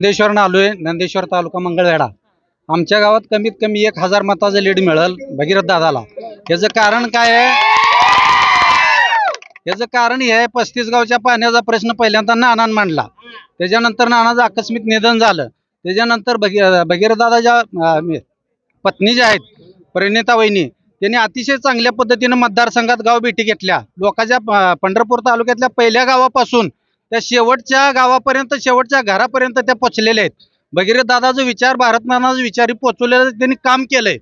नंदेश्वरनं आलोय. नंदेश्वर तालुका मंगळवेढा. आमच्या गावात कमीत कमी एक हजार मताचं लीड मिळेल भगीरथ दादाला. याचं कारण काय आहे? याचं कारण हे आहे पस्तीस गावच्या पाण्याचा प्रश्न पहिल्यांदा नानान मांडला. त्याच्यानंतर नानाचं आकस्मिक निधन झालं. त्याच्यानंतर भगी भगीरथ दादाच्या पत्नी ज्या आहेत प्रणिता वहिनी त्यांनी अतिशय चांगल्या पद्धतीनं मतदारसंघात गाव भेटी घेतल्या. लोकांच्या पंढरपूर तालुक्यातल्या पहिल्या गावापासून त्या शेवटच्या गावापर्यंत शेवटच्या घरापर्यंत त्या पोचलेल्या आहेत. भगीरथ दादाचा विचार भारत विचार पोचवलेला त्यांनी काम केलंय.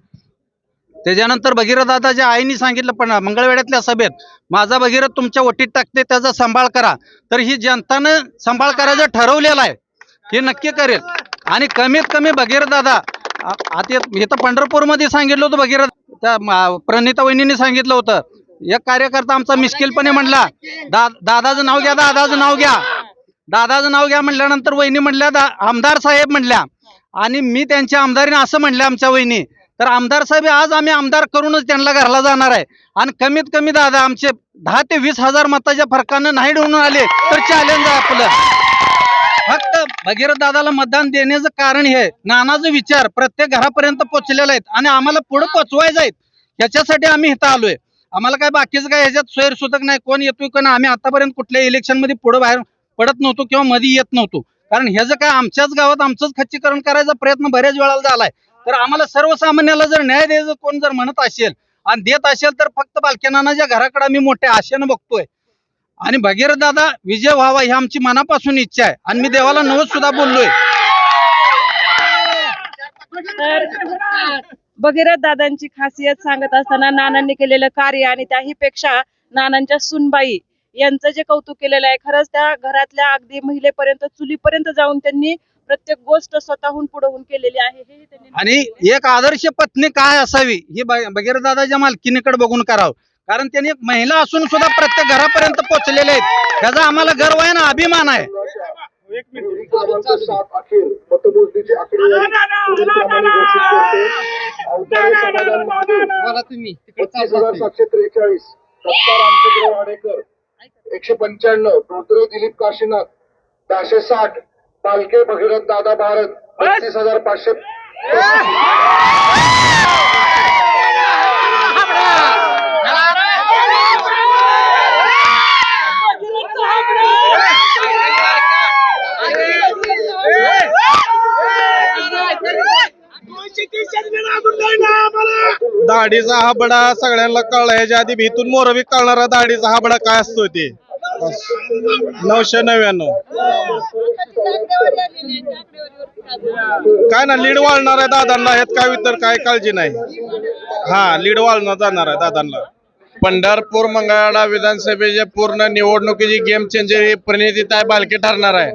त्याच्यानंतर भगीरथ दादाच्या आईने सांगितलं पण मंगळवेड्यातल्या सभेत माझा भगीरथ तुमच्या वटीत टाकते त्याचा सांभाळ करा. तर ही जनतानं सांभाळ करायचं ठरवलेलं आहे. हे नक्की करेल. आणि कमीत कमी भगीरथ दादा आता आता तर पंढरपूरमध्ये सांगितलं होतं भगीरथ त्या प्रणिता वहिनीने सांगितलं होतं एक कार्यकर्ता आमचा मिस्किलपणे म्हणला दा दादाचं नाव घ्या दादाचं नाव घ्या. दादाचं नाव घ्या म्हटल्यानंतर वहिनी म्हणल्या दा आमदार साहेब म्हणल्या. आणि मी त्यांच्या आमदारीने असं म्हणलं आमच्या वहिनी तर आमदार साहेब आज आम्ही आमदार करूनच त्यांना घरला जाणार आहे. आणि कमीत कमी दादा आमचे दहा ते वीस हजार मताच्या फरकानं नाही डोळून आले तर चॅलेंज आहे आपलं. फक्त भगीरथ दादाला मतदान देण्याचं कारण हे. नानाचा विचार प्रत्येक घरापर्यंत पोहोचलेला आहेत आणि आम्हाला पुढे पोचवायचे आहेत. याच्यासाठी आम्ही इथं आलोय. आम्हाला काय बाकीचं काय ह्याच्यात सोयरसुतक नाही कोण येतोय कोण आम्ही आतापर्यंत कुठल्याही इलेक्शनमध्ये पुढे बाहेर पडत नव्हतो किंवा मध्ये येत नव्हतो. कारण ह्याचं काय आमच्याच गावात आमचंच खच्चीकरण करायचा प्रयत्न बऱ्याच वेळाला झालाय. तर आम्हाला सर्वसामान्याला जर न्याय द्यायचं कोण जर म्हणत असेल आणि देत असेल तर फक्त बालकेनानाच्या घराकडे आम्ही मोठ्या आशेनं बघतोय. आणि भगीरथ दादा विजय व्हावा ही आमची मनापासून इच्छा आहे. आणि मी देवाला नवस सुद्धा बोललोय भगीरथ दादांची खासियत सांगत असताना नानांनी केलेलं कार्य आणि त्याहीपेक्षा नानांच्या सुनबाई यांचं जे कौतुक केलेलं आहे खरंच त्या घरातल्या अगदी महिलेपर्यंत चुलीपर्यंत जाऊन त्यांनी प्रत्येक गोष्ट स्वतःहून पुढे होऊन केलेली आहे. हे त्यांनी आणि एक आदर्श पत्नी काय असावी ही भगीरथ दादाच्या मालकीनीकडे बघून करावं. कारण त्यांनी एक महिला असून सुद्धा प्रत्येक घरापर्यंत पोहोचलेले आहेत. त्याचा आम्हाला गर्व आहे ना अभिमान आहे. मतमोजणीची आकडेवारी पस्तीस हजार सातशे त्रेचाळीस. दत्ता रामचंद्र वाडेकर. एकशे पंच्याण्णव. धोत्रे दिलीप काशीनाथ. दहाशे साठ. पालके भगीरथ दादा भारत. पस्तीस हजार पाचशे दाढीचा हा बडा सगळ्यांना कळला. याच्या आधी भीतून मोरबी कळणारा दाढीचा हा बडा काय असतो ते? नऊशे नव्याण्णव. काय ना लीड वाढणार आहे दादांना यात काय इतर काय काळजी नाही. हा लीड वाढणार जाणार आहे दादांना. पंढरपूर मंगळवाडा विधानसभेच्या पूर्ण निवडणुकीची गेम चेंजर ही प्रणितीताई बालके ठरणार आहे.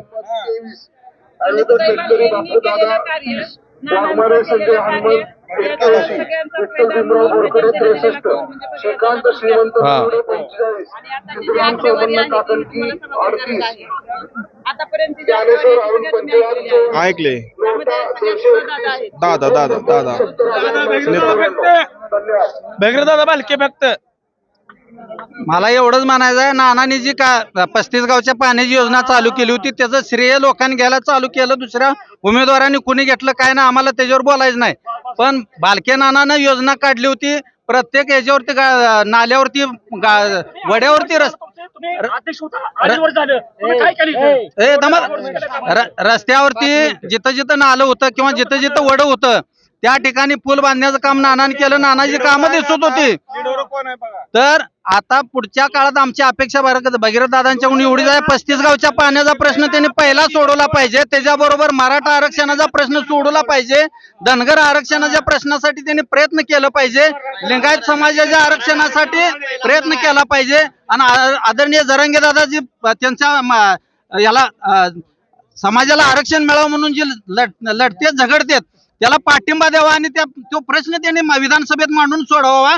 शेतकरी बापूदादा वाघमारे संजय हनुमंत श्रीकांत श्रीमंत पंचवार चौवीस ऐकले. दादा दादा दादा. भगीरथ दादा बालके फक्त. मला एवढंच म्हणायचं आहे नानाने जी का पस्तीस गावच्या पाण्याची योजना चालू केली होती त्याचं श्रेय लोकांनी घ्यायला चालू केलं. दुसऱ्या उमेदवारांनी कुणी घेतलं काय ना आम्हाला त्याच्यावर बोलायचं नाही. पण बालके नानानं योजना काढली होती. प्रत्येक याच्यावरती नाल्यावरती वड्यावरती रस्त्यावरती जिथं जिथं नालं होतं किंवा जिथं जिथं वड होतं त्या ठिकाणी पूल बांधण्याचं काम नानाने केलं नानाची कामं दिसत होती. तर आता पुढच्या काळात आमची अपेक्षा भारत भगीरथ दादांच्याकडून एवढी आहे. पस्तीस गावच्या पाण्याचा प्रश्न त्यांनी पहिला सोडवला पाहिजे. त्याच्याबरोबर मराठा आरक्षणाचा प्रश्न सोडवला पाहिजे. धनगर आरक्षणाच्या प्रश्नासाठी त्यांनी प्रयत्न केला पाहिजे. लिंगायत समाजाच्या आरक्षणासाठी प्रयत्न केला पाहिजे. आणि आदरणीय जरंगे दादाजी त्यांच्या याला समाजाला आरक्षण मिळावं म्हणून जे लढ- लढतेत झगडतेत त्याला पाठिंबा द्यावा आणि त्या तो प्रश्न त्यांनी विधानसभेत मांडून सोडवावा.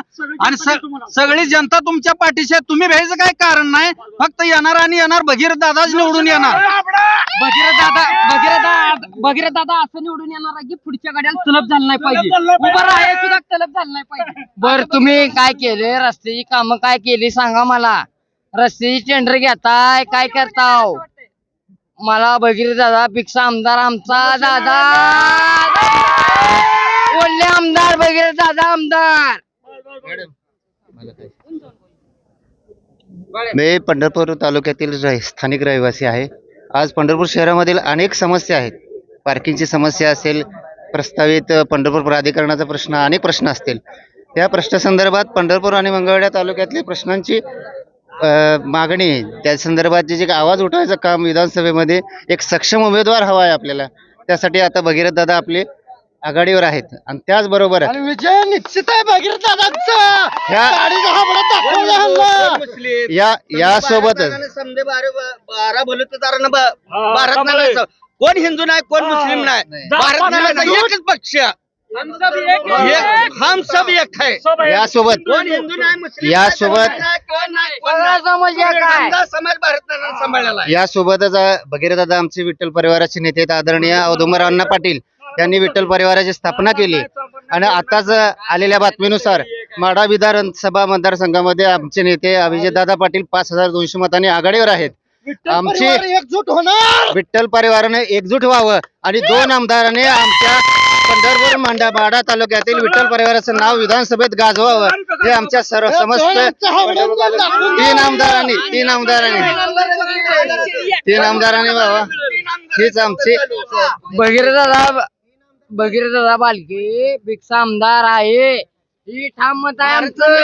आणि स- सगळी जनता तुमच्या पाठीशी आहे. तुम्ही भ्यायचं काय कारण नाही. फक्त येणार आणि येणार. भगीरथ दादाच निवडून येणार. भगीरथ दादा भगीरथ दादा भगीरथ दादा असं निवडून येणार आहे की पुढच्या गाड्याला तलब झालं नाही पाहिजे. उभं राहायला सुद्धा तलब झालं नाही पाहिजे. बर तुम्ही काय केले? रस्त्याची कामं काय केली? सांगा मला. रस्त्याची टेंडर घेताय? काय करताव? मला भगीरथ दादा भिक्षा आमदार आमचा दादा! बोलले आमदार भगीरथ दादा आमदार. मी पंढरपूर तालुक्यातील रहि- स्थानिक रहिवासी आहे. आज पंढरपूर शहरामधील अनेक समस्या आहेत. पार्किंगची समस्या असेल प्रस्तावित अ, पंढरपूर प्राधिकरणाचा प्रश्न अनेक प्रश्न असतील. त्या प्रश्नासंदर्भात पंढरपूर आणि मंगळवेढा तालुक्यातल्या प्रश्नांची अ, मागणी त्या संदर्भात जे जे आवाज उठवायचं काम विधानसभेमध्ये एक सक्षम उमेदवार हवा आहे आपल्याला. त्यासाठी आता भगीरथ दादा आपले आघाडीवर आहेत. आणि त्याचबरोबर विजय निश्चित आहे भगीरथ दादांचा. या यासोबतच समजे बारा बलुतेदारांना भारत नालायचं कोण हिंदू नाही कोण मुस्लिम नाही. भारत नालायचं एकच पक्ष. एक- हम सब एक है। यासोबत। कोण हिंदू नाही मुस्लिम यासोबत-. समाज यासोबतच भगीरथदादा आमचे विठ्ठल परिवाराचे नेते आहेत, आदरणीय औदुंबर अण्णा पाटील यांनी विठ्ठल परिवाराची स्थापना केली. आणि आताच आलेल्या बातमीनुसार माढा विधानसभा मतदारसंघामध्ये आमचे नेते अभिजितदादा पाटील पाच हजार दोनशे मतांनी आघाडीवर आहेत. आमची एकजूट होणार. विठ्ठल परिवाराने एकजूट व्हावं. आणि दोन आमदारांनी आमच्या पंढरपूर मांडा माढा तालुक्यातील विठ्ठल परिवाराचं नाव विधानसभेत गाजवावं. हे आमच्या सर्व समस्त तीन आमदारांनी तीन आमदारांनी तीन आमदारांनी. व्हावं. हीच आमची भगीरथ दादा भगीरथ दादा बालके भिक्षा आमदार आहे. ही ठाम मत आहे आमचं. ही!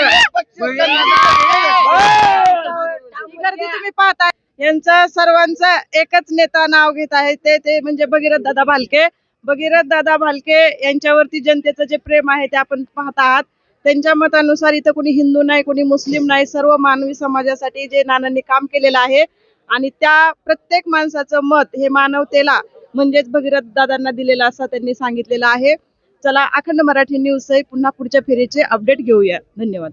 तुम्ही पाहताय. यांचं सर्वांचा एकच नेता नाव घेत आहे. ते ते म्हणजे भगीरथ दादा भालके. भगीरथ दादा भालके यांच्यावरती जनतेचं जे प्रेम आहे ते आपण पाहत आहात. त्यांच्या मतानुसार इथं कोणी हिंदू नाही कोणी मुस्लिम नाही सर्व मानवी समाजासाठी जे नानांनी काम केलेलं आहे आणि त्या प्रत्येक माणसाचं मत हे मानवतेला म्हणजेच भगीरथ दादांना दिलेलं असं त्यांनी सांगितलेलं आहे. चला अखंड मराठी न्यूज पुन्हा पुढच्या फेरीचे अपडेट घेऊया. धन्यवाद.